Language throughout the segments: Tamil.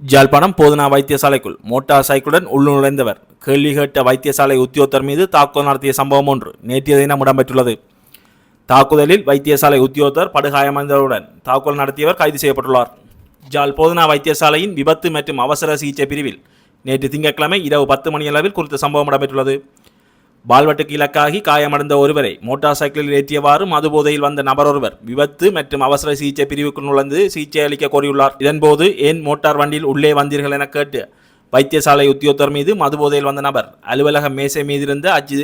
ஜாழ்ப்பாணம் போதனா வைத்தியசாலைக்குள் மோட்டார் சைக்கிளுடன் உள்நுழைந்தவர். கேள்வி கேட்ட வைத்தியசாலை உத்தியோகத்தர் மீது தாக்குதல் நடத்திய சம்பவம் ஒன்று நேற்றைய தினம் இடம்பெற்றுள்ளது. தாக்குதலில் வைத்தியசாலை உத்தியோகத்தர் படுகாயமடைந்தவுடன் தாக்குதல் நடத்தியவர் கைது செய்யப்பட்டுள்ளார். ஜால் போதனா வைத்தியசாலையின் விபத்து மற்றும் அவசர சிகிச்சை பிரிவில் நேற்று திங்கட்கிழமை இரவு பத்து மணியளவில் குறித்த சம்பவம் இடம்பெற்றுள்ளது. பால்வட்டுக்கு இலக்காகி காயமடைந்த ஒருவரை மோட்டார் சைக்கிளில் ஏற்றியவாறு மதுபோதையில் வந்த நபர் ஒருவர் விபத்து மற்றும் அவசர சிகிச்சை பிரிவுக்கு நுழைந்து சிகிச்சை அளிக்க கோரியுள்ளார். இதன்போது ஏன் மோட்டார் வண்டியில் உள்ளே வந்தீர்கள் என கேட்டு வைத்தியசாலை உத்தியோகத்தர் மீது மதுபோதையில் வந்த நபர் அலுவலக மேசை மீதிருந்த அச்சு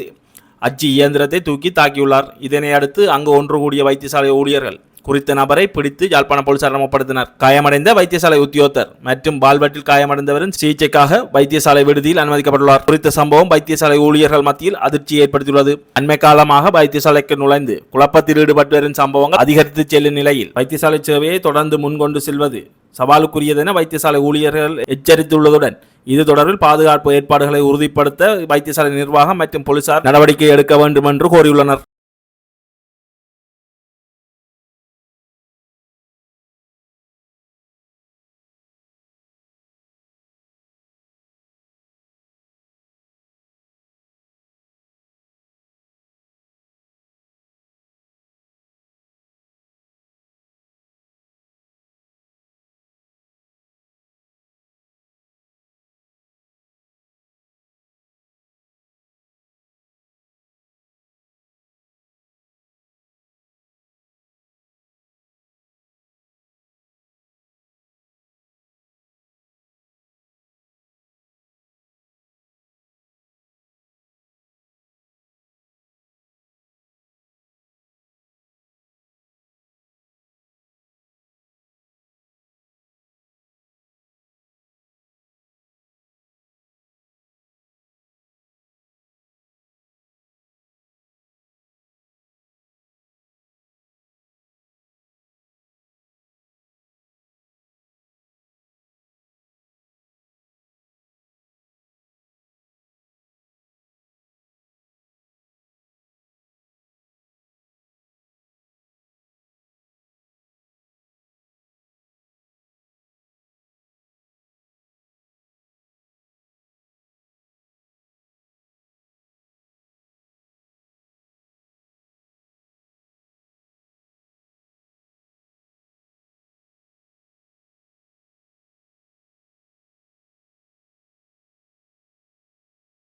அச்சு இயந்திரத்தை தூக்கி தாக்கியுள்ளார். இதனை அடுத்து அங்கு ஒன்று கூடிய வைத்தியசாலை ஊழியர்கள் குறித்த நபரை பிடித்து யாழ்ப்பாண போலீசார் ஒப்படைத்தனர் காயமடைந்த வைத்தியசாலை உத்தியோகத்தர் மற்றும் பால்பட்டில் காயமடைந்தவரின் சிகிச்சைக்காக வைத்தியசாலை விடுதியில் அனுமதிக்கப்பட்டுள்ளார். குறித்த சம்பவம் வைத்தியசாலை ஊழியர்கள் மத்தியில் அதிர்ச்சியை ஏற்படுத்தியுள்ளது. அண்மை காலமாக வைத்தியசாலைக்கு நுழைந்து குழப்பத்தில் ஈடுபட்டு வரும் சம்பவங்கள் அதிகரித்து செல்லும் நிலையில் வைத்தியசாலை சேவையை தொடர்ந்து முன்கொண்டு செல்வது சவாலுக்குரியதென வைத்தியசாலை ஊழியர்கள் எச்சரித்துள்ளதுடன் இது தொடர்பில் பாதுகாப்பு ஏற்பாடுகளை உறுதிப்படுத்த வைத்தியசாலை நிர்வாகம் மற்றும் போலீசார் நடவடிக்கை எடுக்க வேண்டும் என்று கோரியுள்ளனர்.